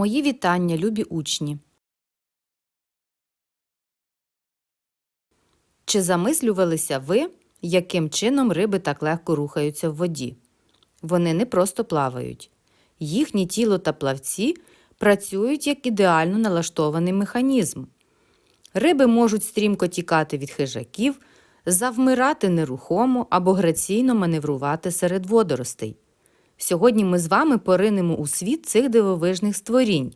Мої вітання, любі учні. Чи замислювалися ви, яким чином риби так легко рухаються в воді? Вони не просто плавають. Їхнє тіло та плавці працюють як ідеально налаштований механізм. Риби можуть стрімко тікати від хижаків, завмирати нерухомо або граційно маневрувати серед водоростей. Сьогодні ми з вами поринемо у світ цих дивовижних створінь,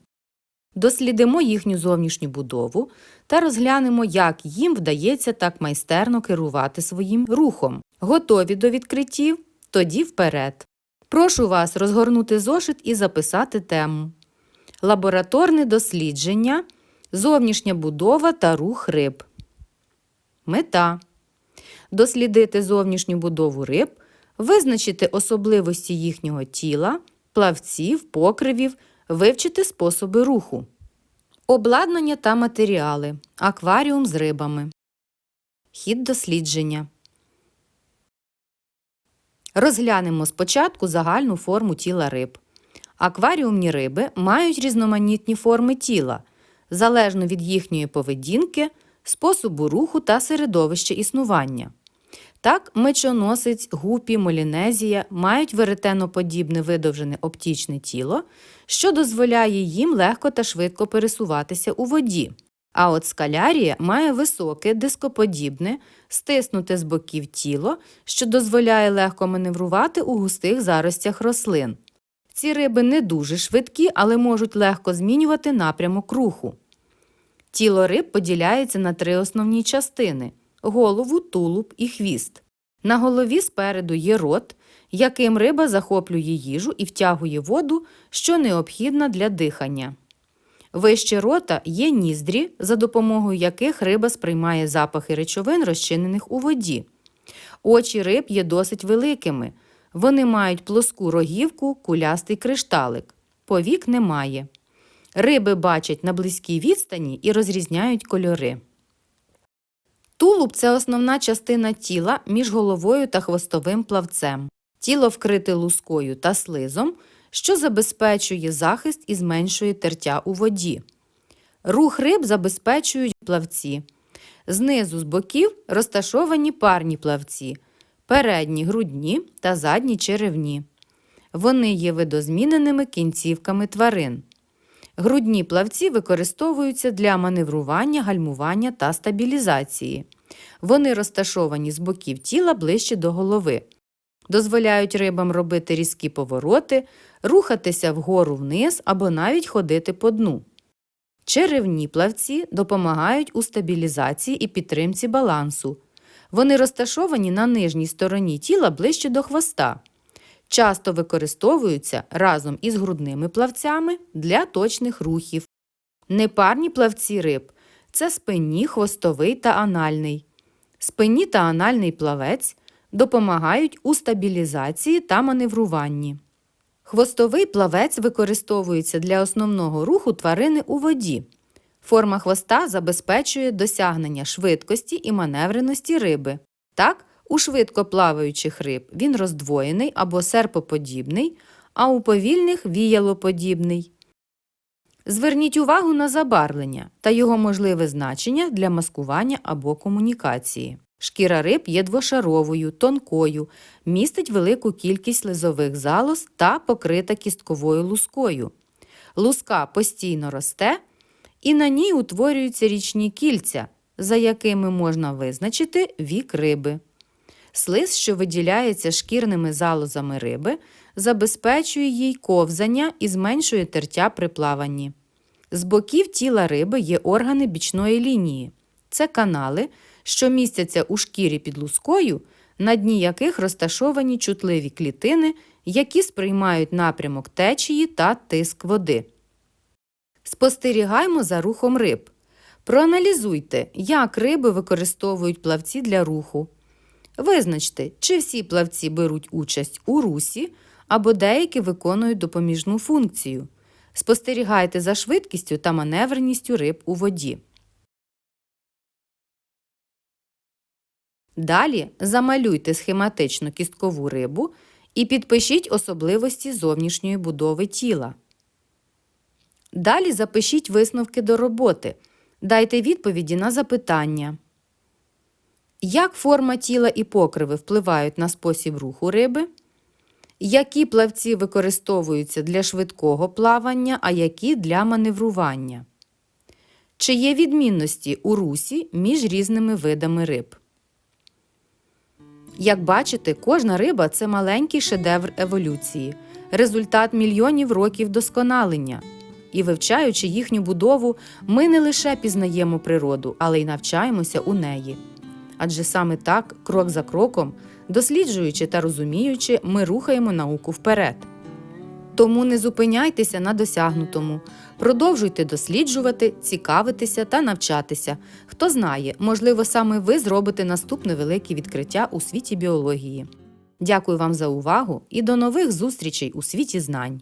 дослідимо їхню зовнішню будову та розглянемо, як їм вдається так майстерно керувати своїм рухом. Готові до відкриттів? Тоді вперед. Прошу вас розгорнути зошит і записати тему. Лабораторне дослідження, зовнішня будова та рух риб. Мета дослідити зовнішню будову риб, визначити особливості їхнього тіла, плавців, покривів, вивчити способи руху. Обладнання та матеріали. Акваріум з рибами. Хід дослідження. Розглянемо спочатку загальну форму тіла риб. Акваріумні риби мають різноманітні форми тіла, залежно від їхньої поведінки, способу руху та середовища існування. Так, мечоносець, гупі, молінезія мають веретеноподібне видовжене оптічне тіло, що дозволяє їм легко та швидко пересуватися у воді. А от скалярія має високе, дископодібне, стиснуте з боків тіло, що дозволяє легко маневрувати у густих заростях рослин. Ці риби не дуже швидкі, але можуть легко змінювати напрямок руху. Тіло риб поділяється на три основні частини голову, тулуб і хвіст. На голові спереду є рот, яким риба захоплює їжу і втягує воду, що необхідна для дихання. Вище рота є ніздрі, за допомогою яких риба сприймає запахи речовин, розчинених у воді. Очі риб є досить великими. Вони мають плоску рогівку, кулястий кришталик. Повік немає. Риби бачать на близькій відстані і розрізняють кольори. Тулуб це основна частина тіла між головою та хвостовим плавцем. Тіло вкрите лускою та слизом, що забезпечує захист і зменшує тертя у воді. Рух риб забезпечують плавці. Знизу з боків розташовані парні плавці, передні грудні та задні черевні. Вони є видозміненими кінцівками тварин. Грудні плавці використовуються для маневрування, гальмування та стабілізації. Вони розташовані з боків тіла ближче до голови, дозволяють рибам робити різкі повороти, рухатися вгору вниз або навіть ходити по дну. Черевні плавці допомагають у стабілізації і підтримці балансу. Вони розташовані на нижній стороні тіла ближче до хвоста часто використовуються разом із грудними плавцями для точних рухів. Непарні плавці риб це спинні, хвостовий та анальний. Спинні та анальний плавець допомагають у стабілізації та маневруванні. Хвостовий плавець використовується для основного руху тварини у воді. Форма хвоста забезпечує досягнення швидкості і маневреності риби. Так, у швидкоплаваючих риб він роздвоєний або серпоподібний, а у повільних віялоподібний. Зверніть увагу на забарвлення та його можливе значення для маскування або комунікації. Шкіра риб є двошаровою, тонкою, містить велику кількість слизових залоз та покрита кістковою лускою. Луска постійно росте, і на ній утворюються річні кільця, за якими можна визначити вік риби. Слиз, що виділяється шкірними залозами риби, забезпечує їй ковзання і зменшує тертя при плаванні. З боків тіла риби є органи бічної лінії. Це канали, що містяться у шкірі під лускою, на дні яких розташовані чутливі клітини, які сприймають напрямок течії та тиск води. Спостерігаймо за рухом риб. Проаналізуйте, як риби використовують плавці для руху. Визначте, чи всі плавці беруть участь у русі або деякі виконують допоміжну функцію. Спостерігайте за швидкістю та маневреністю риб у воді. Далі замалюйте схематично кісткову рибу і підпишіть особливості зовнішньої будови тіла. Далі запишіть висновки до роботи. Дайте відповіді на запитання. Як форма тіла і покриви впливають на спосіб руху риби? Які плавці використовуються для швидкого плавання, а які для маневрування? Чи є відмінності у русі між різними видами риб? Як бачите, кожна риба це маленький шедевр еволюції, результат мільйонів років досконалення. І вивчаючи їхню будову, ми не лише пізнаємо природу, але й навчаємося у неї. Адже саме так, крок за кроком, досліджуючи та розуміючи, ми рухаємо науку вперед. Тому не зупиняйтеся на досягнутому, продовжуйте досліджувати, цікавитися та навчатися. Хто знає, можливо, саме ви зробите наступне велике відкриття у світі біології. Дякую вам за увагу і до нових зустрічей у світі знань!